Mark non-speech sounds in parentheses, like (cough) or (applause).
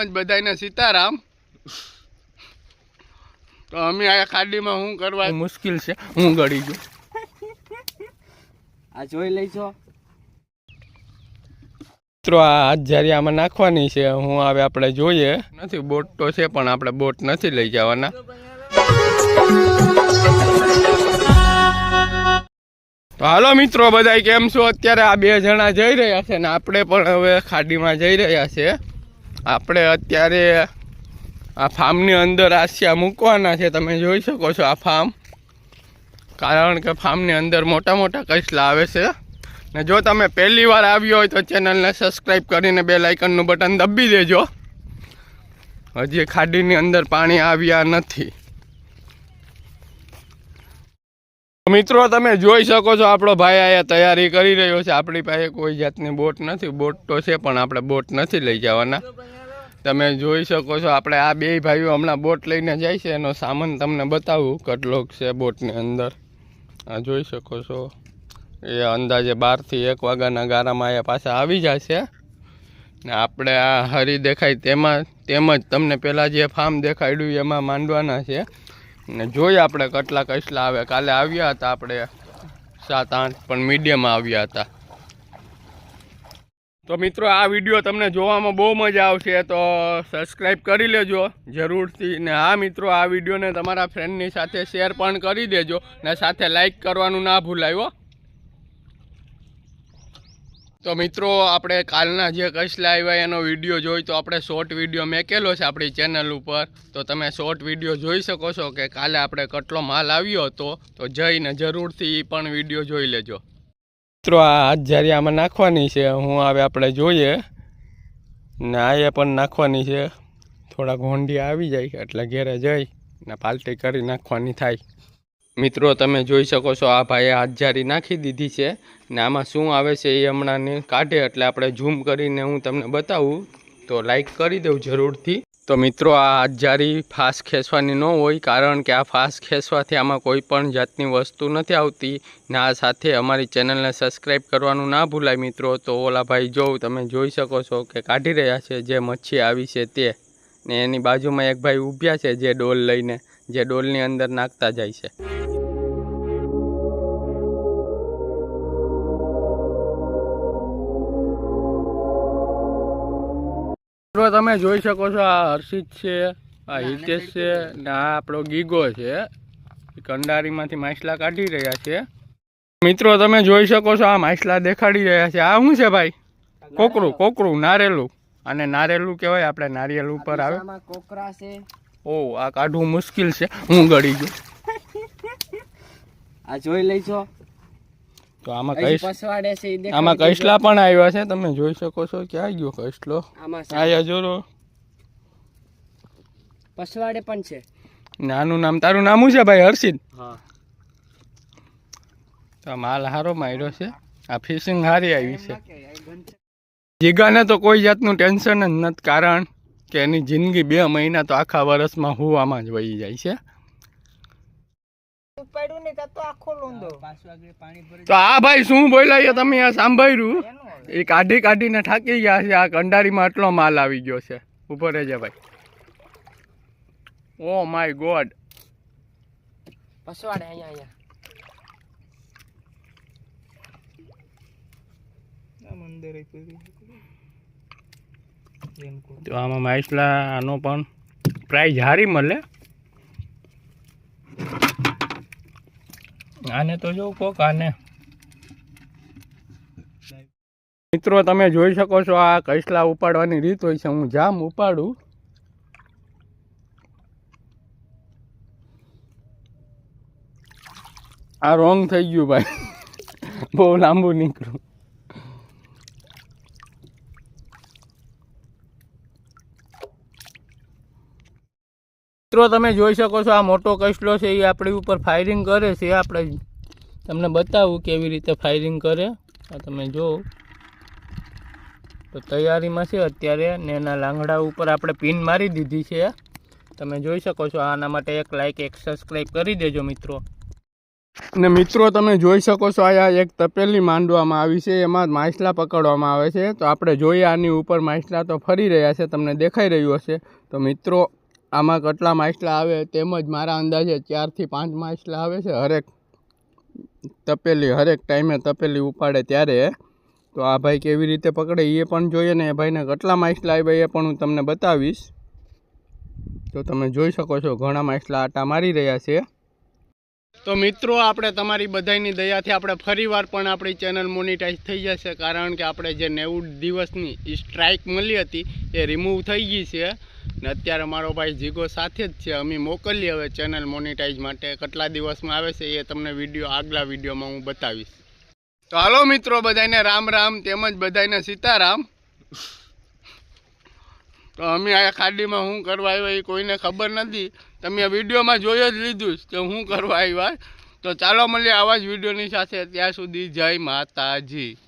જ બધાને સીતારામ. તો અમે આ ખાડીમાં શું કરવા મુશ્કેલ છે. હું ગળી ગયો. આ જોઈ લઈશો. મિત્રો આ હાથ જારી આમાં નાખવાની છે હું હવે આપણે જોઈએ. નથી બોટ તો છે પણ આપણે બોટ નથી લઈ જવાના. તો હાલો મિત્રો બધા કેમ છો? અત્યારે આ બે જણા જઈ રહ્યા છે ને આપણે પણ હવે ખાડીમાં જઈ રહ્યા છે. આપણે અત્યારે આ ફાર્મની અંદર આસિયા મૂકવાના છે, તમે જોઈ શકો છો આ ફાર્મ. કારણ કે ફાર્મની અંદર મોટા મોટા કચલા આવે છે. ને જો તમે પહેલી વાર આવ્યો હોય તો ચેનલને સબસ્ક્રાઈબ કરીને બે લાઇકનનું બટન દબી દેજો. હજી ખાડીની અંદર પાણી આવ્યા નથી. મિત્રો, તમે જોઈ શકો છો, આપણો ભાઈ અહીંયા તૈયારી કરી રહ્યો છે. આપણી પાસે કોઈ જાતની બોટ નથી. બોટ તો છે, પણ આપણે બોટ નથી લઈ જવાના. તમે જોઈ શકો છો, આપણે આ બે ભાઈઓ હમણાં બોટ લઈને જાય છે. એનો સામાન તમને બતાવું કેટલોક છે બોટની અંદર. આ જોઈ શકો છો. એ અંદાજે બારથી એક વાગ્યાના ગારામાં અહીંયા પાછા આવી જશે. ને આપણે આ હરી દેખાય તેમાં, તેમજ તમને પહેલાં જે ફાર્મ દેખાડ્યું, એમાં માંડવાના છે. ને જોઈએ આપણે કેટલા કસલા આવે. કાલે આવ્યા હતા આપણે સાત, આઠ, પણ મીડિયમમાં આવ્યા હતા. તો મિત્રો, આ વીડિયો તમને જોવામાં બહુ મજા આવશે, તો સબસ્ક્રાઈબ કરી લેજો જરૂરથી. ને હા મિત્રો, આ વિડીયોને તમારા ફ્રેન્ડની સાથે શેર પણ કરી દેજો ને સાથે લાઈક કરવાનું ના ભૂલાયો તો મિત્રો, આપણે કાલના જે કસલા આવ્યા એનો વીડિયો જોઈ, તો આપણે શોર્ટ વીડિયો મેકેલો છે આપણી ચેનલ ઉપર. તો તમે શોર્ટ વીડિયો જોઈ શકો છો કે કાલે આપણે કેટલો માલ આવ્યો હતો. તો જઈને જરૂરથી એ પણ વીડિયો જોઈ લેજો. મિત્રો, આ હાથ જારી આમાં નાખવાની છે, હું હવે આપણે જોઈએ. ને આ એ પણ નાખવાની છે. થોડા ઘોંડી આવી જાય એટલે ઘેરે જઈ ને પાલટી કરી નાખવાની થાય. મિત્રો, તમે જોઈ શકો છો, આ ભાઈએ હાથ જારી નાખી દીધી છે ને આમાં શું આવે છે એ હમણાં કાઢે, એટલે આપણે ઝૂમ કરીને હું તમને બતાવું. તો લાઈક કરી દઉં જરૂરથી. તો મિત્રો, આ હાથ જારી ફાસ ખેંચવાની ન હોય, કારણ કે આ ફાસ ખેંચવાથી આમાં કોઈ પણ જાતની વસ્તુ નથી આવતી ને આ સાથે અમારી ચેનલને સબસ્ક્રાઈબ કરવાનું ના ભૂલાય મિત્રો. તો ઓલા ભાઈ જોઉં તમે જોઈ શકો છો કે કાઢી રહ્યા છે, જે મચ્છી આવી છે તે. ને એની બાજુમાં એક ભાઈ ઊભ્યા છે, જે ડોલ લઈને, જે ડોલની અંદર નાખતા જાય છે. મિત્રો તમે જોઈ શકો છો આ હર્ષિત છે આ હિતેશ છે ને આ આપણો ગીગો છે. કંડારીમાંથી માછલા કાઢી રહ્યા છે. મિત્રો તમે જોઈ શકો છો આ માછલા દેખાડી રહ્યા છે. આ શું છે ભાઈ? કોકરું કોકરું નારેલું. અને નારેલું કહેવાય આપણે નારિયેલ ઉપર આવે. કોકરા છે. ઓ આ કાઢવું મુશ્કેલ છે. હું ગળી ગયો. (laughs) આ જોઈ લઈશો. તો આમાં કઈ પસવાડે છે આમાં કૈસલા પણ આવ્યા છે તમે જોઈ શકો છો ક્યાં ગયો કૈસલો આયા જોરો. પસવાડે પણ છે. નાનું નામ તારું નામ શું છે ભાઈ હર્ષિત હા. તો માલ હારો માર્યો છે. આ ફિશિંગ હારી આવી છે. જીગાને તો કોઈ જાતનું ટેન્શન જ નથી કારણ કે એની જિંદગી બે મહિના તો આખા વર્ષમાં હુવામાં જ વહી જાય છે. ને તો આખો લોંદો પાછું આગળ પાણી ભરી તો આ ભાઈ શું બોલાય તમે આ સાંભળ્યું? એ કાઢી કાઢીને થાકી ગયા છે આ કંડારીમાં આટલો માલ આવી ગયો છે. ઉપર રહેજે ભાઈ. Oh my God. પસવાડે અહીંયા અહીંયા. તો આમાં માઇસલા આનો પણ પ્રાઇઝ હારી મળે. આને તો જોઉં કોક આને. મિત્રો, તમે જોઈ શકો છો આ કૈસલા ઉપાડવાની રીત હોય છે. હું જામ ઉપાડું. આ રોંગ થઈ ગયું ભાઈ. બહુ લાંબુ નીકળ્યું મિત્રો, તમે જોઈ શકો છો આ મોટો કસલો છે, એ આપણી ઉપર ફાયરિંગ કરે છે. આપણે તમને બતાવું કેવી રીતે ફાયરિંગ કરે. આ તમે જો તો તૈયારીમાં છે, અત્યારે ને એના લાંગડા ઉપર આપણે પિન મારી દીધી છે. તમે જોઈ શકો છો, આના માટે એક લાઇક એક સબસ્ક્રાઈબ કરી દેજો, મિત્રો. ને મિત્રો, તમે જોઈ શકો છો, આ એક તપેલી માંડવામાં આવી છે, એમાં માછલા પકડવામાં આવે છે. તો આપણે જોઈએ આની ઉપર માછલા તો ફરી રહ્યા છે, તમને દેખાઈ રહ્યું હશે. તો મિત્રો આમાં કેટલા માછલા આવે તેમજ મારા અંદાજે ચારથી પાંચ માછલા આવે છે. હરેક તપેલી, હરેક ટાઈમે તપેલી ઉપાડે ત્યારે. તો આ ભાઈ કેવી રીતે પકડે એ પણ જોઈએ ને, એ ભાઈને કેટલા માછલા આવ્યા એ પણ હું તમને બતાવીશ. તો તમે જોઈ શકો છો, ઘણા માછલા આટા મારી રહ્યા છે. તો મિત્રો, આપણે તમારી બધાની દયાથી આપણે ફરીવાર પણ આપણી ચેનલ મોનિટાઈઝ થઈ જશે, કારણ કે આપણે જે નેવું દિવસની સ્ટ્રાઇક મળી હતી એ રિમૂવ થઈ ગઈ છે. ને અત્યારે મારો ભાઈ જીગો સાથે જ છે. અમે મોકલીએ હવે ચેનલ મોનિટાઈઝ માટે. કેટલા દિવસમાં આવે છે એ તમને વીડિયો આગલા વિડીયોમાં હું બતાવીશ. તો હાલો મિત્રો બધાને રામ રામ, તેમજ બધાને સીતારામ. તો અમે આ ખાડીમાં શું કરવા આવ્યા એ કોઈને ખબર નથી. તમે વિડીયોમાં જોઈ જ લીધું કે હું કરવા આવ્યા. તો ચાલો મળીએ આવા જ વિડીયોની સાથે. ત્યાં સુધી જય માતાજી.